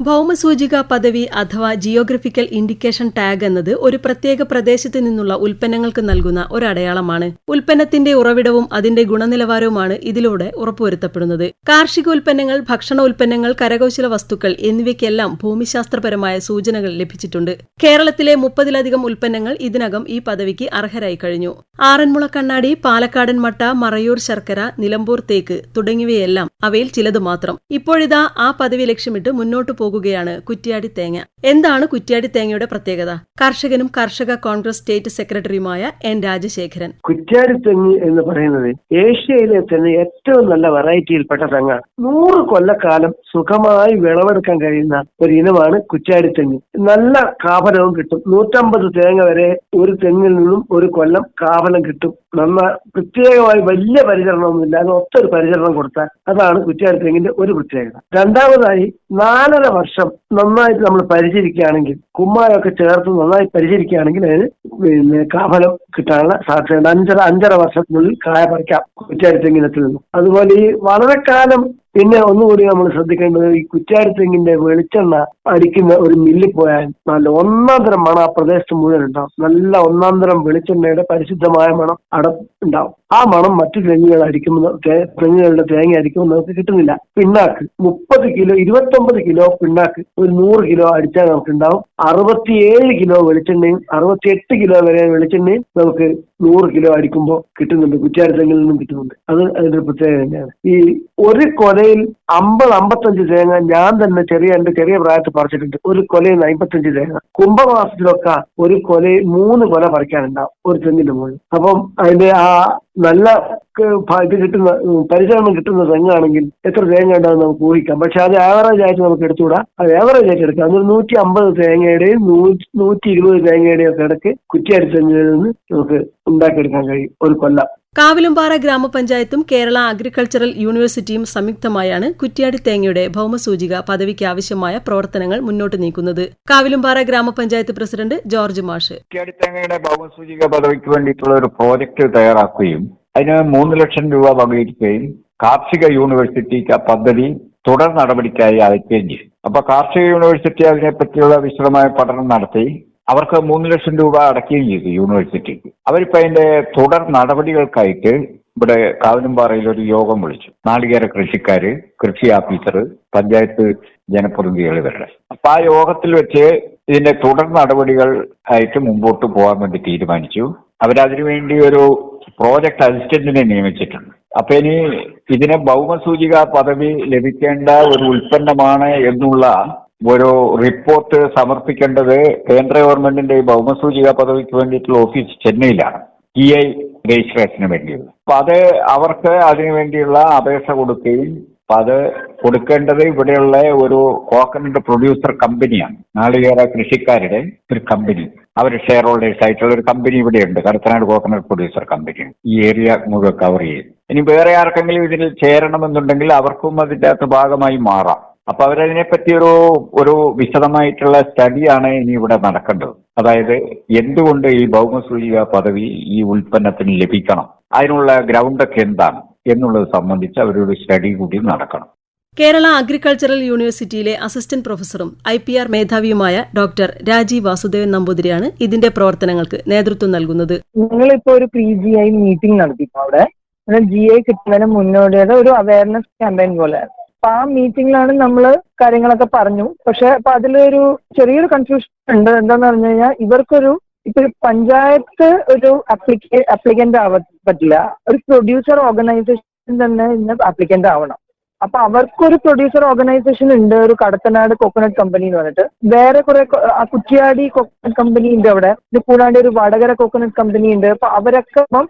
ഭൗമസൂചിക പദവി അഥവാ geographical indication tag എന്നത് ഒരു പ്രത്യേക പ്രദേശത്ത് നിന്നുള്ള ഉൽപ്പന്നങ്ങൾക്ക് നൽകുന്ന ഒരു അടയാളമാണ് ഉൽപ്പന്നത്തിന്റെ ഉറവിടവും അതിന്റെ ഗുണനിലവാരവുമാണ് ഇതിലൂടെ ഉറപ്പുവരുത്തപ്പെടുന്നത്. കാർഷിക ഉൽപ്പന്നങ്ങൾ ഭക്ഷണ ഉൽപ്പന്നങ്ങൾ കരകൗശല വസ്തുക്കൾ എന്നിവയ്ക്കെല്ലാം ഭൂമിശാസ്ത്രപരമായ സൂചനകൾ ലഭിച്ചിട്ടുണ്ട്. കേരളത്തിലെ മുപ്പതിലധികം ഉൽപ്പന്നങ്ങൾ ഇതിനകം ഈ പദവിക്ക് അർഹരായി കഴിഞ്ഞു. ആറന്മുള കണ്ണാടി പാലക്കാടൻ മട്ട മറയൂർ ശർക്കര നിലമ്പൂർ തേക്ക് തുടങ്ങിയവയെല്ലാം അവയിൽ ചിലത് മാത്രം. ഇപ്പോഴിതാ ആ പദവി ലക്ഷ്യമിട്ട് മുന്നോട്ടു പോകുകയാണ് കുറ്റ്യാടി തേങ്ങ. എന്താണ് കുറ്റ്യാടി തേങ്ങയുടെ പ്രത്യേകത? കർഷകനും കർഷക കോൺഗ്രസ് സ്റ്റേറ്റ് സെക്രട്ടറിയുമായ എൻ രാജശേഖരൻ. കുറ്റ്യാടി തെങ്ങ് എന്ന് പറയുന്നത് ഏഷ്യയിലെ തന്നെ ഏറ്റവും നല്ല വെറൈറ്റിയിൽപ്പെട്ട തെങ്ങാണ്. നൂറ് കൊല്ലക്കാലം സുഖമായി വിളവെടുക്കാൻ കഴിയുന്ന ഒരു ഇനമാണ് കുറ്റ്യാടി തെങ്ങ്. നല്ല കാപനവും കിട്ടും. നൂറ്റമ്പത് തേങ്ങ വരെ ഒരു തെങ്ങിൽ നിന്നും ഒരു കൊല്ലം കാപനം കിട്ടും. നന്ന പ്രത്യേകമായി വലിയ പരിചരണമൊന്നുമില്ലാതെ ഒത്തൊരു പരിചരണം കൊടുത്താൽ അതാണ് കുറ്റ്യാടി തെങ്ങിന്റെ ഒരു പ്രത്യേകത. രണ്ടാമതായി നാലര വർഷം നന്നായിട്ട് നമ്മൾ പരിചരിക്കുകയാണെങ്കിൽ കുമ്മായൊക്കെ ചേർത്ത് നന്നായി പരിചരിക്കുകയാണെങ്കിൽ അതിന് പിന്നെ കാഫലം കിട്ടാനുള്ള സാധ്യതയുണ്ട് അഞ്ചര അഞ്ചര വർഷത്തിനുള്ളിൽ കായ പറിക്കാം കുറ്റാരിത്തെങ്ങിനത്തിൽ നിന്നും. അതുപോലെ ഈ വളരെ കാലം പിന്നെ ഒന്നുകൂടി നമ്മൾ ശ്രദ്ധിക്കേണ്ടത് ഈ കുറ്റാരിത്തെങ്ങിന്റെ വെളിച്ചെണ്ണ അടിക്കുന്ന ഒരു മില്ലിൽ പോയാൽ നല്ല ഒന്നാം തരം മണം ആ പ്രദേശത്ത് മുഴുവൻ ഉണ്ടാവും. നല്ല ഒന്നാം തരം വെളിച്ചെണ്ണയുടെ പരിശുദ്ധമായ മണം അവിടെ ഉണ്ടാവും. ആ മണം മറ്റു തെങ്ങുകൾ അടിക്കുമെന്ന് തെങ്ങുകളുടെ തേങ്ങ അടിക്കുമെന്ന് നമുക്ക് കിട്ടുന്നില്ല. പിണ്ണാക്ക് മുപ്പത് കിലോ ഇരുപത്തൊമ്പത് കിലോ പിണ്ണാക്ക് ഒരു നൂറ് കിലോ അടിച്ചാൽ നമുക്ക് ഉണ്ടാവും അറുപത്തിയേഴ് കിലോ വെളിച്ചെണ്ണയും അറുപത്തിയെട്ട് കിലോ വരെ വെളിച്ചെണ്ണയും നമുക്ക് നൂറ് കിലോ അടിക്കുമ്പോൾ കിട്ടുന്നുണ്ട് കുറ്റാരി നിന്നും കിട്ടുന്നുണ്ട്. അത് അതിന്റെ പ്രത്യേകത തന്നെയാണ്. ഈ ഒരു കൊലയിൽ അമ്പത് അമ്പത്തഞ്ച് തേങ്ങ ഞാൻ തന്നെ ചെറിയ എന്റെ ചെറിയ പ്രായത്തിൽ പറിച്ചിട്ടുണ്ട്. ഒരു കൊലയിൽ അമ്പത്തഞ്ച് തേങ്ങ. കുംഭമാസത്തിലൊക്കെ ഒരു കൊലയിൽ മൂന്ന് കൊല പറിക്കാനുണ്ടാവും ഒരു തെങ്ങിന്റെ മുകളിൽ. അപ്പം അതിന്റെ ആ നല്ല ഇത് കിട്ടുന്ന പരിചരണം കിട്ടുന്ന തെങ്ങാണെങ്കിൽ എത്ര തേങ്ങ ഉണ്ടാവും നമുക്ക് ഊഹിക്കാം. പക്ഷെ അത് ആവറേജ് ആയിട്ട് നമുക്ക് എടുത്തുകൂടാ. അത് ആവറേജ് ആയിട്ട് എടുക്കാം. അതൊരു നൂറ്റി അമ്പത് തേങ്ങയുടെയും നൂറ്റി ഇരുപത് തേങ്ങയുടെയും ഒക്കെ ഇടയ്ക്ക് കുറ്റിയാടി തെങ്ങിൽ നിന്ന് നമുക്ക് ഉണ്ടാക്കിയെടുക്കാൻ കഴിയും ഒരു കൊല്ലം. കാവിലുംപാറ ഗ്രാമപഞ്ചായത്തും കേരള അഗ്രികൾച്ചറൽ യൂണിവേഴ്സിറ്റിയും സംയുക്തമായാണ് കുറ്റ്യാടി തേങ്ങയുടെ ഭൗമസൂചിക പദവിക്ക് ആവശ്യമായ പ്രവർത്തനങ്ങൾ മുന്നോട്ട് നീക്കുന്നത്. കാവിലുംപാറ ഗ്രാമപഞ്ചായത്ത് പ്രസിഡന്റ് ജോർജ് മാഷ്. കുറ്റ്യാടി തേങ്ങയുടെ ഭൗമസൂചിക പദവിക്ക് വേണ്ടിയിട്ടുള്ള ഒരു പ്രോജക്റ്റ് തയ്യാറാക്കുകയും അതിന് മൂന്ന് ലക്ഷം രൂപ വകയിരിക്കുകയും കാർഷിക യൂണിവേഴ്സിറ്റിക്ക് ആ പദ്ധതി തുടർ നടപടിക്കായി അയക്കുകയും ചെയ്തു. അപ്പൊ കാർഷിക യൂണിവേഴ്സിറ്റി അതിനെപ്പറ്റിയുള്ള വിശദമായ പഠനം നടത്തി അവർക്ക് മൂന്ന് ലക്ഷം രൂപ അടയ്ക്കുകയും ചെയ്തു യൂണിവേഴ്സിറ്റിക്ക്. അവരിപ്പോ അതിന്റെ തുടർ നടപടികൾക്കായിട്ട് ഇവിടെ കാവിലുംപാറയിൽ ഒരു യോഗം വിളിച്ചു. നാളികേര കൃഷിക്കാര് കൃഷി ഓഫീസർ പഞ്ചായത്ത് ജനപ്രതിനിധികൾ ഇവരുടെ. അപ്പൊ ആ യോഗത്തിൽ വെച്ച് ഇതിന്റെ തുടർ നടപടികൾ ആയിട്ട് മുമ്പോട്ട് പോകാൻ വേണ്ടി തീരുമാനിച്ചു. അവരതിനു വേണ്ടി ഒരു പ്രോജക്ട് അസിസ്റ്റന്റിനെ നിയമിച്ചിട്ടുണ്ട്. അപ്പൊ ഇനി ഇതിനെ ഭൗമസൂചിക പദവി ലഭിക്കേണ്ട ഒരു ഉൽപ്പന്നമാണ് എന്നുള്ള ഒരു റിപ്പോർട്ട് സമർപ്പിക്കേണ്ടത് കേന്ദ്ര ഗവൺമെന്റിന്റെ ഭൗമസൂചിക പദവിക്ക് വേണ്ടിയിട്ടുള്ള ഓഫീസ് ചെന്നൈയിലാണ്. ഇ ഐ രജിസ്ട്രേഷന് വേണ്ടിയുള്ളത്. അപ്പൊ അത് അവർക്ക് അതിനു വേണ്ടിയുള്ള അപേക്ഷ കൊടുക്കുകയും അപ്പൊ അത് കൊടുക്കേണ്ടത് ഇവിടെയുള്ള ഒരു കോക്കനട്ട് പ്രൊഡ്യൂസർ കമ്പനിയാണ്. നാളികേര കൃഷിക്കാരുടെ ഒരു കമ്പനി. അവർ ഷെയർ ഹോൾഡേഴ്സ് ആയിട്ടുള്ള ഒരു കമ്പനി ഇവിടെയുണ്ട്. Kadathanad coconut producer company. ഈ ഏരിയ മുഴുവൻ കവർ ചെയ്യും. ഇനി വേറെ ആർക്കെങ്കിലും ഇതിൽ ചേരണമെന്നുണ്ടെങ്കിൽ അവർക്കും അതിന്റെ അകത്ത് ഭാഗമായി മാറാം. അപ്പൊ അവരതിനെ ഒരു ഒരു വിശദമായിട്ടുള്ള സ്റ്റഡിയാണ് ഇനി ഇവിടെ നടക്കേണ്ടത്. അതായത് എന്തുകൊണ്ട് ഈ ഭൗമസൂചിക പദവി ഈ ഉൽപ്പന്നത്തിന് ലഭിക്കണം? അതിനുള്ള ഗ്രൗണ്ടൊക്കെ എന്താണ്? എന്നുള്ളത് സംബന്ധിച്ച് അവരൊരു സ്റ്റഡി കൂടി നടക്കണം. കേരള അഗ്രികൾച്ചറൽ യൂണിവേഴ്സിറ്റിയിലെ അസിസ്റ്റന്റ് പ്രൊഫസറും ഐ പി ആർ മേധാവിയുമായ ഡോക്ടർ രാജീവ് വാസുദേവൻ നമ്പൂതിരിയാണ് ഇതിന്റെ പ്രവർത്തനങ്ങൾക്ക് നേതൃത്വം നൽകുന്നത്. ഞങ്ങളിപ്പോ ഒരു പി ജി ഐ മീറ്റിംഗ് നടത്തിപ്പോ അവിടെ. ജി ഐ കിട്ടുന്നതിന് മുന്നോടിയായിട്ട് ഒരു അവയർനെസ് ക്യാമ്പയിൻ പോലെ അപ്പൊ ആ മീറ്റിംഗിലാണ് നമ്മൾ കാര്യങ്ങളൊക്കെ പറഞ്ഞു. പക്ഷെ അപ്പൊ അതിലൊരു ചെറിയൊരു കൺഫ്യൂഷൻ ഉണ്ട്. എന്താന്ന് പറഞ്ഞു കഴിഞ്ഞാൽ ഇവർക്കൊരു ഇപ്പൊ പഞ്ചായത്ത് ഒരു അപ്ലിക്കേ അപ്ലിക്കന്റ് ആവാൻ പറ്റില്ല. ഒരു പ്രൊഡ്യൂസർ ഓർഗനൈസേഷൻ തന്നെ ഇന്ന് ആപ്ലിക്കന്റ് ആവണം. അപ്പൊ അവർക്കൊരു പ്രൊഡ്യൂസർ ഓർഗനൈസേഷൻ ഉണ്ട് ഒരു കടത്തനാട് കോക്കനട്ട് കമ്പനി എന്ന് പറഞ്ഞിട്ട്. വേറെ കുറെ കുറ്റിയാടി കോക്കനട്ട് കമ്പനി ഉണ്ട് അവിടെ. ഇത് കൂടാണ്ട് ഒരു വടകര കോക്കനട്ട് കമ്പനി ഉണ്ട്. അപ്പൊ അവരൊക്കെ ഇപ്പം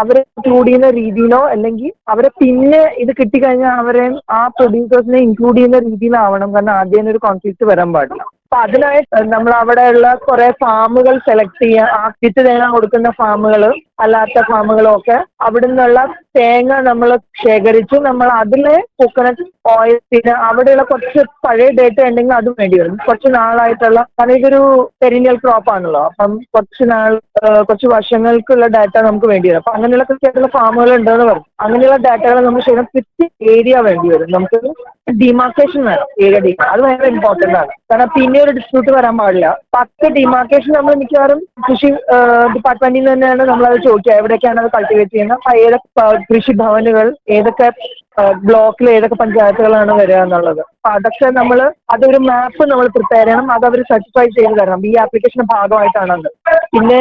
അവരെ ഇൻക്ലൂഡ് ചെയ്യുന്ന രീതിയിലോ അല്ലെങ്കിൽ അവരെ പിന്നെ ഇത് കിട്ടിക്കഴിഞ്ഞാൽ അവരെ ആ പ്രൊഡ്യൂസേഴ്സിനെ ഇൻക്ലൂഡ് ചെയ്യുന്ന രീതിയിലാവണം. കാരണം ആദ്യം ഒരു കോൺഫ്ലിക്ട് വരാൻ പാടില്ല. അപ്പൊ അതിനായി നമ്മൾ അവിടെയുള്ള കുറെ ഫാമുകൾ സെലക്ട് ചെയ്യുക ആ വിത്ത് തേങ്ങ കൊടുക്കുന്ന ഫാമുകൾ അല്ലാത്ത ഫാമുകളും ഒക്കെ അവിടെ നിന്നുള്ള തേങ്ങ നമ്മൾ ശേഖരിച്ചു നമ്മൾ അതിലെ കോക്കനട്ട് ഓയിൽ പിന്നെ അവിടെയുള്ള കുറച്ച് പഴയ ഡേറ്റ ഉണ്ടെങ്കിൽ അതും വേണ്ടി വരും. കുറച്ച് നാളായിട്ടുള്ള കാരണം ഇതൊരു പെരിനിയൽ ക്രോപ്പ് ആണല്ലോ. അപ്പം കുറച്ച് നാൾ കുറച്ച് വർഷങ്ങൾക്കുള്ള ഡാറ്റ നമുക്ക് വേണ്ടി വരും. അപ്പൊ അങ്ങനെയുള്ള കൃത്യമായിട്ടുള്ള ഫാമുകൾ ഉണ്ടെന്ന് പറഞ്ഞു. അങ്ങനെയുള്ള ഡാറ്റകൾ നമ്മൾ ചെയ്യണം ഫിറ്റ് ഏരിയ വേണ്ടി വരും. നമുക്ക് ഡിമാർക്കേഷൻ വേണം ഏരിയ ഡിമാ അത് ഭയങ്കര ഇമ്പോർട്ടന്റ് ആണ്. കാരണം പിന്നെ ഒരു ഡിസ്പ്യൂട്ട് വരാൻ പാടില്ല. പത്ത് ഡിമാർക്കേഷൻ നമ്മൾ മിക്കവാറും കൃഷി ഡിപ്പാർട്ട്മെന്റിൽ നിന്ന് തന്നെയാണ് നമ്മൾ അത് ചോദിക്കുക. എവിടെയൊക്കെയാണ് അത് കൾട്ടിവേറ്റ് ചെയ്യുന്നത്? ഏതൊക്കെ കൃഷി കൃഷിഭവനുകൾ ഏതൊക്കെ ബ്ലോക്കിൽ ഏതൊക്കെ പഞ്ചായത്തുകളാണ് വരിക എന്നുള്ളത്. അപ്പൊ അതൊക്കെ നമ്മൾ അതൊരു മാപ്പ് നമ്മൾ പ്രിപ്പയർ ചെയ്യണം. അത് അവർ സർട്ടിഫൈ ചെയ്ത് തരണം. ഈ ആപ്ലിക്കേഷന്റെ ഭാഗമായിട്ടാണ് അത് പിന്നെ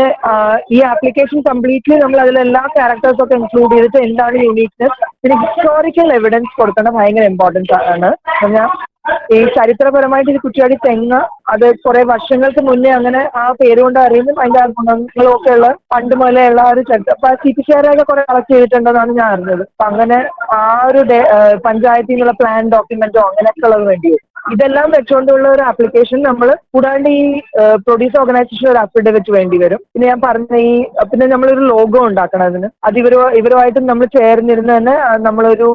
ഈ ആപ്ലിക്കേഷൻ കംപ്ലീറ്റ്ലി നമ്മൾ അതിൽ എല്ലാ ക്യാരക്ടേഴ്സ് ഒക്കെ ഇൻക്ലൂഡ് ചെയ്തിട്ട് എന്താണ് യൂണീക്നെസ് പിന്നെ ഹിസ്റ്റോറിക്കൽ എവിഡൻസ് കൊടുക്കേണ്ട ഭയങ്കര ഇമ്പോർട്ടൻസ് ആണ്. ഈ ചരിത്രപരമായിട്ട് ഈ കുറ്റിയാടി തെങ്ങ് അത് കുറെ വർഷങ്ങൾക്ക് മുന്നേ അങ്ങനെ ആ പേര് കൊണ്ട് അറിയുന്നു അതിന്റെ ആ ഗുണങ്ങളും ഉള്ള പണ്ട് മുതലേ ഉള്ള ആ ഒരു ചരിത്രം. അപ്പൊ പി ഒക്കെ കുറെ കളക്ട് ചെയ്തിട്ടുണ്ടെന്നാണ് ഞാൻ അറിഞ്ഞത്. അപ്പൊ അങ്ങനെ ആ ഒരു പഞ്ചായത്തിൽ നിന്നുള്ള പ്ലാൻ ഡോക്യുമെന്റോ അങ്ങനെയൊക്കെ ഉള്ളത് വേണ്ടി വരും. ഇതെല്ലാം വെച്ചുകൊണ്ടുള്ള ഒരു ആപ്ലിക്കേഷൻ നമ്മൾ കൂടാണ്ട് ഈ പ്രൊഡ്യൂസ് ഓർഗനൈസേഷൻ ഒരു അഫിഡവിറ്റ് വേണ്ടി വരും. പിന്നെ ഞാൻ പറഞ്ഞ ഈ പിന്നെ നമ്മളൊരു ലോഗോ ഉണ്ടാക്കണം അതിന്. അത് ഇവർ ഇവരുമായിട്ട് നമ്മൾ ചേർന്നിരുന്ന് തന്നെ നമ്മളൊരു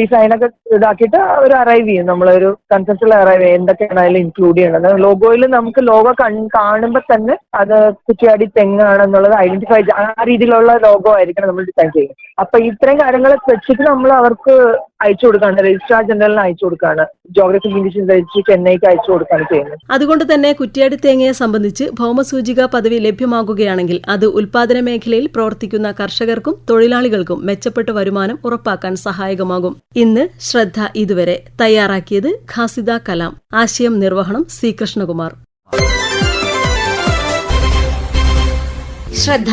ഡിസൈനൊക്കെ ഇതാക്കിയിട്ട് അവർ അറൈവ് ചെയ്യും. നമ്മളൊരു കൺസെപ്റ്റിൽ അറൈവ് ചെയ്യും. എന്തൊക്കെയാണ് അതിൽ ഇൻക്ലൂഡ് ചെയ്യണത്. ലോഗോയിൽ നമുക്ക് ലോഗോ കാണുമ്പോൾ തന്നെ അത് കുറ്റിയാടി തെങ്ങാണെന്നുള്ളത് ഐഡന്റിഫൈ ആ രീതിയിലുള്ള ലോഗോ ആയിരിക്കണം നമ്മൾ ഡിസൈൻ ചെയ്യുന്നത്. അപ്പൊ ഇത്രയും കാര്യങ്ങൾ വെച്ചിട്ട് നമ്മൾ അവർക്ക് അയച്ചു കൊടുക്കാണ്. രജിസ്ട്രാർ ജനറലിന് അയച്ചു കൊടുക്കാണ്. ജോഗ്രഫിക് ഇൻഡിഷൻ രജിസ്ട്രി ചെന്നൈക്ക് അയച്ചു കൊടുക്കാണ് ചെയ്യുന്നത്. അതുകൊണ്ട് തന്നെ കുറ്റ്യാടി തേങ്ങയെ സംബന്ധിച്ച് ഭൗമസൂചിക പദവി ലഭ്യമാകുകയാണെങ്കിൽ അത് ഉൽപാദന മേഖലയിൽ പ്രവർത്തിക്കുന്ന കർഷകർക്കും തൊഴിലാളികൾക്കും മെച്ചപ്പെട്ട വരുമാനം ഉറപ്പാക്കാൻ സഹായകമാകും. ഇന്ന് ശ്രദ്ധ ഇതുവരെ തയ്യാറാക്കിയത് ഖാസിദ കലാം. ആശയം നിർവഹണം സി കൃഷ്ണകുമാർ. ശ്രദ്ധ.